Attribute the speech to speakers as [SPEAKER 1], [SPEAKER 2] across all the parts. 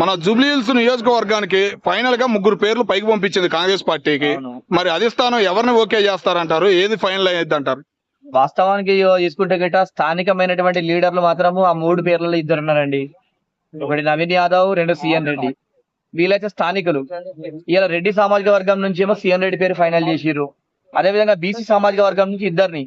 [SPEAKER 1] మన Jubilee hills నియోజకవర్గానికి ఫైనల్గా ముగ్గురు పేర్లు పైకి పంపించింది కాంగ్రెస్ పార్టీకి. మరి అధిష్టానం ఎవరిని ఓకే చేస్తారంటారు? ఏది ఫైనల్ అయ్యేది అంటారు
[SPEAKER 2] వాస్తవానికి తీసుకుంటే గిట్ట స్థానికమైనటువంటి లీడర్లు మాత్రము ఆ మూడు పేర్లలో ఇద్దరు ఉన్నారండి ఒకటి నవీన్ యాదవ్ రెండు సిఎన్ రెడ్డి. వీళ్ళైతే స్థానికులు. ఇలా రెడ్డి సామాజిక వర్గం నుంచి ఏమో సిఎన్ రెడ్డి పేరు ఫైనల్ చేసిర్రు. అదే విధంగా బీసీ సామాజిక వర్గం నుంచి ఇద్దరిని.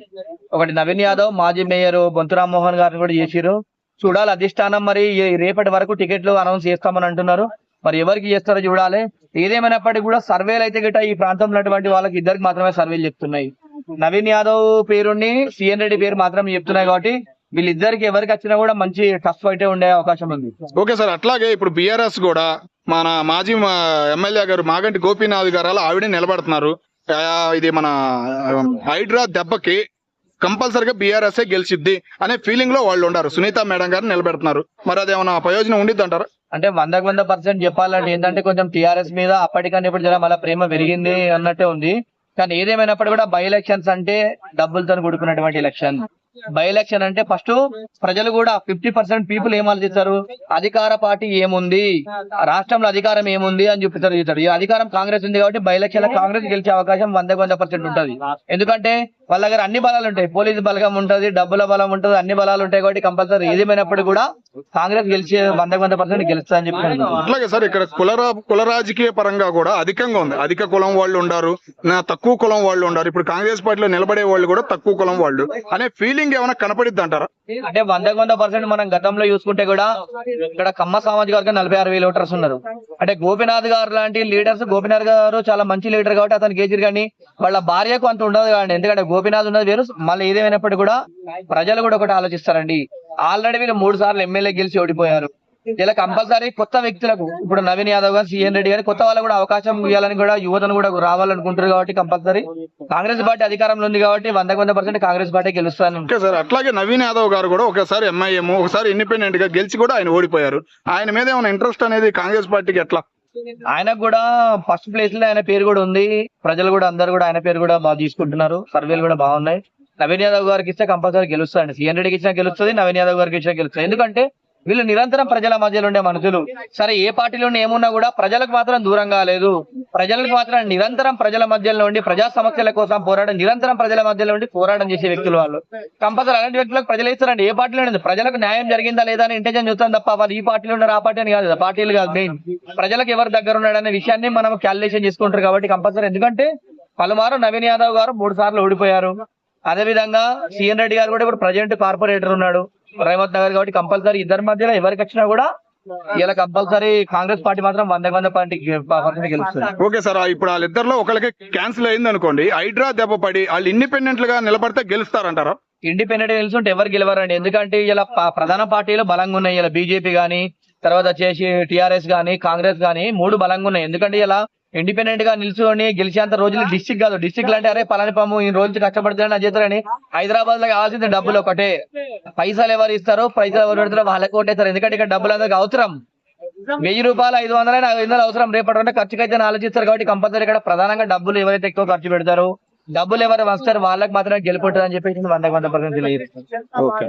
[SPEAKER 2] ఒకటి నవీన్ యాదవ్ మాజీ మేయర్ బొంతు రామ్మోహన్ గారిని కూడా చేసిర్రు. చూడాలి అధిష్టానం మరి రేపటి వరకు టికెట్లు అనౌన్స్ చేస్తామని అంటున్నారు. మరి ఎవరికి చేస్తారో చూడాలి. ఏదేమైనప్పటికీ కూడా సర్వేలు అయితే గిట్ట ఈ ప్రాంతంలో ఉన్నటువంటి వాళ్ళకి ఇద్దరికి మాత్రమే సర్వేలు చెప్తున్నాయి. నవీన్ యాదవ్ పేరుని సిఎన్ రెడ్డి పేరు మాత్రం చెప్తున్నాయి కాబట్టి వీళ్ళిద్దరికి ఎవరికి వచ్చినా కూడా మంచి టఫ్ అయితే ఉండే అవకాశం ఉంది.
[SPEAKER 1] ఓకే సార్ అట్లాగే ఇప్పుడు బీఆర్ఎస్ కూడా మన మాజీ ఎమ్మెల్యే గారు మాగంటి గోపీనాథ్ గారు అలా ఆవిడే నిలబడుతున్నారు. ఇది మన హైడ్రా దెబ్బకి కంపల్సరిగా బీఆర్ఎస్ గెలిచిద్ది అనే ఫీలింగ్లో వాళ్ళు ఉన్నారు సునీత మేడం గారు నిలబెడుతున్నారు. మరి అదేమన్నా ప్రయోజనం ఉండిద్ది అంటారు?
[SPEAKER 2] అంటే వందకు వంద పర్సెంట్ చెప్పాలంటే ఏంటంటే కొంచెం టిఆర్ఎస్ మీద అప్పటికన్నా ఇప్పుడు జర మళ్ళీ ప్రేమ పెరిగింది అన్నట్టే ఉంది. కానీ ఏదేమైనప్పుడు కూడా బై ఎలక్షన్స్ అంటే డబ్బులతో కూడుకున్నటువంటి ఎలక్షన్ బై ఎలక్షన్ అంటే ఫస్ట్ ప్రజలు కూడా ఫిఫ్టీ పర్సెంట్ పీపుల్ ఏం ఆలోచిస్తారు? అధికార పార్టీ ఏముంది? రాష్ట్రంలో అధికారం ఏముంది అని చూపిస్తారు చూస్తారు ఈ అధికారం కాంగ్రెస్ ఉంది కాబట్టి బై ఎలక్షన్ కాంగ్రెస్ గెలిచే అవకాశం వంద వంద పర్సెంట్ ఉంటుంది. ఎందుకంటే వాళ్ళ దగ్గర అన్ని బలాలు ఉంటాయి. పోలీసు బలగం ఉంటది డబ్బుల బలం ఉంటది అన్ని బలాలు ఉంటాయి కాబట్టి కంపల్సరీ. ఏదేమైనప్పుడు కూడా కాంగ్రెస్ గెలిచే వందకు వంద పర్సెంట్ గెలుస్తా అని చెప్పి.
[SPEAKER 1] అట్లాగే సార్ ఇక్కడ కులరా కుల రాజకీయ పరంగా కూడా అధికంగా ఉంది. అధిక కులం వాళ్ళు ఉండారు తక్కువ కులం వాళ్ళు ఉండారు. ఇప్పుడు కాంగ్రెస్ పార్టీలో నిలబడే వాళ్ళు కూడా తక్కువ కులం వాళ్ళు. అనే ఫీలింగ్ ఏమైనా కనపడిద్ది అంటారా?
[SPEAKER 2] అంటే వందకు వంద పర్సెంట్ మనం గతంలో చూసుకుంటే కూడా ఇక్కడ కమ్మ సామాజిక వర్గం నలభై ఆరు వేల ఓటర్స్ ఉన్నారు. అంటే గోపినాథ్ గారు లాంటి లీడర్స్ గోపినాథ్ గారు చాలా మంచి లీడర్ కాబట్టి అతను గేజర్ కానీ వాళ్ళ భార్యకు అంత ఉండదు కానీ ఎందుకంటే గోపినాథ్ ఉన్నది వేరు. మళ్ళీ ఏదేమైనప్పటికీ కూడా ప్రజలు కూడా ఒకటి ఆలోచిస్తారండి. ఆల్రెడీ వీళ్ళు మూడు సార్లు ఎమ్మెల్యే గెలిచి ఓడిపోయారు. ఇలా కంపల్సరీ కొత్త వ్యక్తులకు ఇప్పుడు నవీన్ యాదవ్ గారు సీఎన్ రెడ్డి గారు కొత్త వాళ్ళకు కూడా అవకాశం ఇవ్వాలని కూడా యువతను కూడా రావాలనుకుంటారు కాబట్టి కంపల్సరీ. కాంగ్రెస్ పార్టీ అధికారంలో ఉంది కాబట్టి వందకు వంద పర్సెంట్ కాంగ్రెస్ పార్టీ గెలుస్తాను.
[SPEAKER 1] ఓకే సార్ అట్లాగే నవీన్ యాదవ్ గారు కూడా ఒకసారి ఎంఐఎం ఒకసారి ఇండిపెండెంట్గా గెలిచి కూడా ఆయన ఓడిపోయారు. ఆయన మీద ఏమైనా ఇంట్రెస్ట్ అనేది కాంగ్రెస్ పార్టీకి ఎట్లా?
[SPEAKER 2] ఆయనకు కూడా ఫస్ట్ ప్లేస్లో ఆయన పేరు కూడా ఉంది. ప్రజలు కూడా అందరు కూడా ఆయన పేరు కూడా బాగా తీసుకుంటున్నారు. సర్వేలు కూడా బాగున్నాయి. నవీన్ యాదవ్ గారికి ఇస్తే కంపల్సరీ గెలుస్తాడు సీఎన్ రెడ్డికి ఇచ్చినా గెలుస్తుంది నవీన్ యాదవ్ గారికి ఇచ్చినా గెలుస్తుంది. ఎందుకంటే వీళ్ళు నిరంతరం ప్రజల మధ్యలో ఉండే మనుషులు. సరే ఏ పార్టీలోనే ఏమున్నా కూడా ప్రజలకు మాత్రం దూరం కాలేదు ప్రజలకు మాత్రం నిరంతరం ప్రజల మధ్యలో ఉండి ప్రజా సమస్యల కోసం పోరాటం నిరంతరం ప్రజల మధ్యలో ఉండి పోరాటం చేసే వ్యక్తులు వాళ్ళు. కంపల్సరీ అలాంటి వ్యక్తులకు ప్రజలు ఇస్తారండి. ఏ పార్టీలో ఉంది? ప్రజలకు న్యాయం జరిగిందా లేదా అని ఇంటెన్షన్ చూస్తాం తప్ప వాళ్ళు ఈ పార్టీలో ఉన్నారు ఆ పార్టీ అని కాదు పార్టీలు కాదు మెయిన్ ప్రజలకు ఎవరి దగ్గర ఉన్నాడనే విషయాన్ని మనం క్యాలిక్యులేషన్ చేసుకుంటారు కాబట్టి కంపల్సరీ. ఎందుకంటే పలుమారు నవీన్ యాదవ్ గారు మూడు సార్లు ఓడిపోయారు. అదే విధంగా సీఎన్ రెడ్డి గారు కూడా ఇప్పుడు ప్రజెంట్ కార్పొరేటర్ ఉన్నాడు. రేవంత్ నగర్ కాబట్టి కంపల్సరీ ఇద్దరి మధ్యలో ఎవరికి వచ్చినా కూడా ఇలా కంపల్సరీ కాంగ్రెస్ పార్టీ మాత్రం వంద వంద పార్టీ
[SPEAKER 1] ఓకే సార్ ఇప్పుడు వాళ్ళిద్దరిలో ఒకరికి క్యాన్సిల్ అయింది అనుకోండి హైడ్రా దెబ్బ పడి వాళ్ళు ఇండిపెండెంట్గా నిలబడితే గెలుస్తారంటారా?
[SPEAKER 2] ఇండిపెండెంట్ నిలుచుంటే ఎవరు గెలవరండి? ఎందుకంటే ఇలా ప్రధాన పార్టీలు బలంగా ఉన్నాయి ఇలా బీజేపీ గానీ తర్వాత వచ్చేసి టిఆర్ఎస్ గానీ కాంగ్రెస్ గానీ మూడు బలంగా ఉన్నాయి. ఎందుకంటే ఇలా ఇండిపెండెంట్గా నిల్చుని గెలిచేంత రోజులు డిస్టిక్ కాదు. డిస్టిక్ అంటే అరే పలాని పాము ఈ రోజు కష్టపడుతున్నాడు అని చేస్తారని హైదరాబాద్లో కావాల్సింది డబ్బులు ఒకటే. పైసలు ఎవరు ఇస్తారో? పైసలు ఎవరు పెడతారో వాళ్ళకి కొట్టేస్తారు ఎందుకంటే ఇక్కడ డబ్బులు అందరికి అవసరం. వెయ్యి రూపాయలు ఐదు వందలు ఐదు వందలు అవసరం. రేపటి రోజున ఖర్చుకైతే ఆలోచిస్తారు కాబట్టి కంపల్సరీ ఇక్కడ ప్రధానంగా డబ్బులు ఎవరైతే ఎక్కువ ఖర్చు పెడతారో డబ్బులు ఎవరు వస్తారు వాళ్ళకి మాత్రమే గెలుపుంటుంది అని చెప్పేసి వందకు వంద పర్సెంట్ తెలియదు.
[SPEAKER 1] ఓకే.